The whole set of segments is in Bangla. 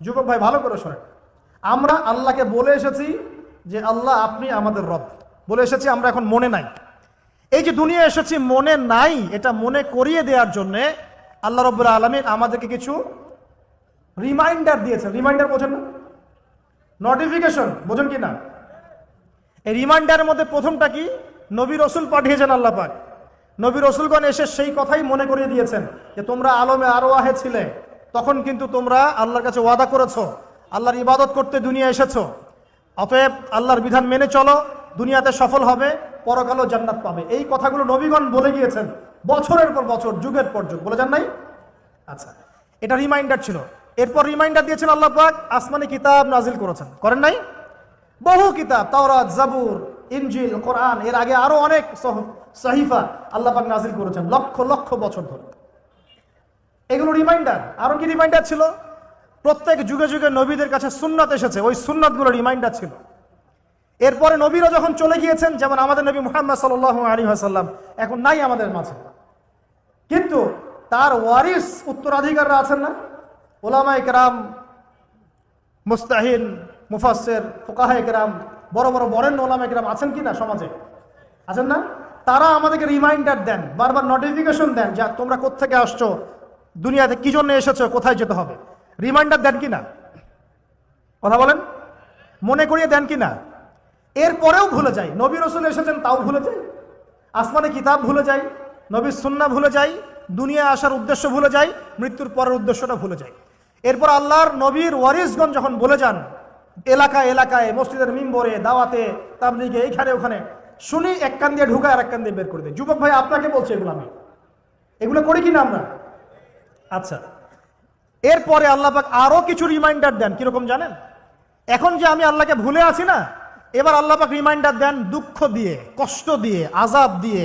যুবক ভাই, ভালো করে শোনেন। আমরা আল্লাহকে বলে এসেছি যে, আল্লাহ, আপনি আমাদের রব। বলে এসেছি, আমরা এখন মনে নাই। এই যে দুনিয়া এসেছি মনে নাই, এটা মনে করিয়ে দেওয়ার জন্যে আল্লাহ রব্বুল আলমিন আমাদেরকে কিছু রিমাইন্ডার দিয়েছেন। রিমাইন্ডার বোঝেন না? নোটিফিকেশন বোঝেন কি না? এই রিমাইন্ডারের মধ্যে প্রথমটা কি? নবী রসুল পাঠিয়েছেন আল্লাহ পাক। নবী রসুলগণ এসে সেই কথাই মনে করিয়ে দিয়েছেন যে, তোমরা আলমে আরও আহে ছিলে। তখন কিন্তু তোমরা আল্লাহর কাছে ওয়াদা করেছ, আল্লাহর ইবাদত করতে দুনিয়া এসেছ। অতএব আল্লাহর বিধান মেনে চলো, দুনিয়াতে সফল হবে, পরকালও জান্নাত পাবে। এই কথাগুলো নবীগণ বলে গিয়েছেন বছরের পর বছর, যুগের পর যুগ। বলে যান নাই? আচ্ছা এটা রিমাইন্ডার ছিল। এরপর রিমাইন্ডার দিয়েছেন আল্লাহ পাক, আসমানি কিতাব নাজিল করেছেন। করেন নাই? বহু কিতাব, তাওরাত, জাবুর, ইনজিল, কোরআন, এর আগে আরও অনেক সহ- সহিফা আল্লাহ পাক নাজিল করেছেন, লক্ষ লক্ষ বছর ধরে। এগুলো রিমাইন্ডার আরও কি রিমাইন্ডার ছিল? প্রত্যেক যুগে যুগে নবীদের কাছে সুন্নাত এসেছে, ওই সুন্নাতগুলো রিমাইন্ডার ছিল। এরপরে নবীরা যখন চলে গিয়েছেন, যেমন আমাদের নবী মুহাম্মদ সাল্লাহ আলী হাসাল্লাম এখন নাই আমাদের মাঝে। কিন্তু তার ওয়ারিস উত্তরাধিকাররা আছেন না? ওলামাই কেরাম, মুস্তাহিন মুফাসের ফোকাহাই কেরাম, বড় বড় বরেণ্য ওলামাই একরাম আছেন কি না সমাজে? আছেন না? তারা আমাদেরকে রিমাইন্ডার দেন, বারবার নোটিফিকেশন দেন যে তোমরা কোত্থেকে আসছো? দুনিয়াতে কি জন্য এসেছ? কোথায় যেতে হবে? রিমাইন্ডার দেন কি না কথা বলেন? মনে করিয়ে দেন কি না এরপরেও ভুলে যাই। নবী রসুল এসেছেন, তাও ভুলে যাই। আসমানে কিতাব ভুলে যাই, নবীর সুন্না ভুলে যাই দুনিয়া আসার উদ্দেশ্য ভুলে যাই, মৃত্যুর পরের উদ্দেশ্যটা ভুলে যাই। এরপর আল্লাহর নবীর ওয়ারিসগঞ্জ যখন বলে যান, এলাকায় এলাকায়, মসজিদের মিম্বরে, দাওয়াতে, তাবলিগে, এইখানে, ওখানে, শুনি এক কান দিয়ে ঢুকায় আর এক কান দিয়ে বের করে দেয়। যুবক ভাই, আপনাকে বলছে এগুলো আমি। এগুলো করি কি না আমরা? আচ্ছা। এরপরে আল্লাহ পাক আরও কিছু রিমাইন্ডার দেন, কীরকম জানেন? এখন যে আমি আল্লাহকে ভুলে আছি না, এবার আল্লাহ পাক রিমাইন্ডার দেন দুঃখ দিয়ে, কষ্ট দিয়ে, আজাব দিয়ে,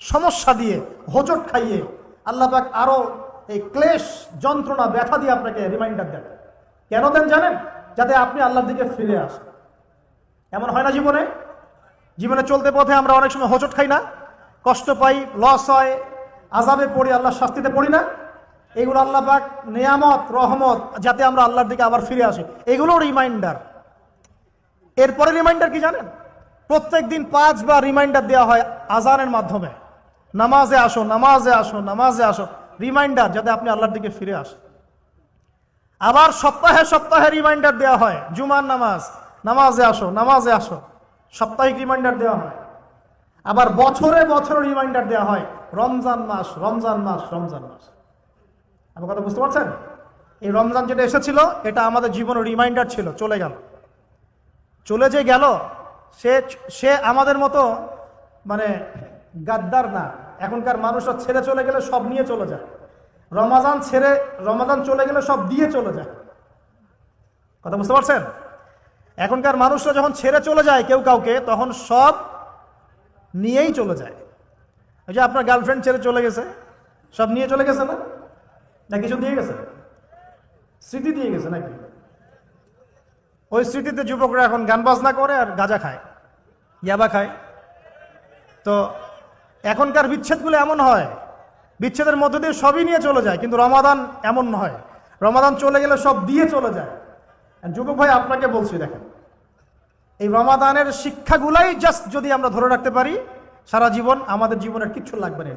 সমস্যা দিয়ে, হোচট খাইয়ে আল্লাহ পাক আরও এই ক্লেশ, যন্ত্রণা, ব্যথা দিয়ে আপনাকে রিমাইন্ডার দেন। কেন দেন জানেন? যাতে আপনি আল্লাহর দিকে ফিরে আসেন। এমন হয় না জীবনে? জীবনে চলতে পথে আমরা অনেক সময় হোচট খাই না, কষ্ট পাই লস হয়, আজাবে পড়ি, আল্লাহর শাস্তিতে পড়ি না। এগুলো আল্লাহ পাক নিয়ামত, রহমত, যাতে আমরা আল্লাহর দিকে আবার ফিরে আসি। এগুলো রিমাইন্ডার এরপরে রিমাইন্ডার কি জানেন? প্রত্যেক দিন পাঁচবার রিমাইন্ডার দেওয়া হয় আজানের মাধ্যমে। নামাজে আসো নামাজে আসো নামাজে আসো। রিমাইন্ডার যাতে আপনি আল্লাহর দিকে ফিরে আসেন। আবার সপ্তাহে সপ্তাহে রিমাইন্ডার দেওয়া হয়, জুমার নামাজ, নামাজে আসো নামাজে আসো। সাপ্তাহিক রিমাইন্ডার দেওয়া হয়। আবার বছরে বছরে রিমাইন্ডার দেওয়া হয়, রমজান মাস রমজান মাস রমজান মাস। আমার কথা বুঝতে পারছেন? এই রমজান যেটা এসেছিল, এটা আমাদের জীবনের রিমাইন্ডার ছিল, চলে গেল। চলে যে গেল, সে সে আমাদের মতো মানে গাদ্দার না। এখনকার মানুষরা ছেড়ে চলে গেলে সব নিয়ে চলে যায়। রমাজান ছেড়ে, রমাজান চলে গেলে সব দিয়ে চলে যায়। কথা বুঝতে পারছেন? এখনকার মানুষরা যখন ছেড়ে চলে যায় কেউ কাউকে, তখন সব নিয়েই চলে যায়। ওই যে আপনার গার্লফ্রেন্ড ছেড়ে চলে গেছে, সব নিয়ে চলে গেছে না? না কিছু দিয়ে গেছে? স্মৃতি দিয়ে গেছে নাকি? ওই স্মৃতিতে যুবকরা এখন গান বাজনা করে আর গাঁজা খায়, ইয়াবা খায়। তো এখনকার বিচ্ছেদগুলো এমন হয়, বিচ্ছেদের মধ্য দিয়ে সবই নিয়ে চলে যায়, কিন্তু রমাদান এমন নয়। রমাদান চলে গেলে সব দিয়ে চলে যায়। যুবক ভাই, আপনাকে বলছি, দেখেন, এই রমাদানের শিক্ষাগুলাই জাস্ট যদি আমরা ধরে রাখতে পারি, সারা জীবন আমাদের জীবনের কিচ্ছু লাগবে না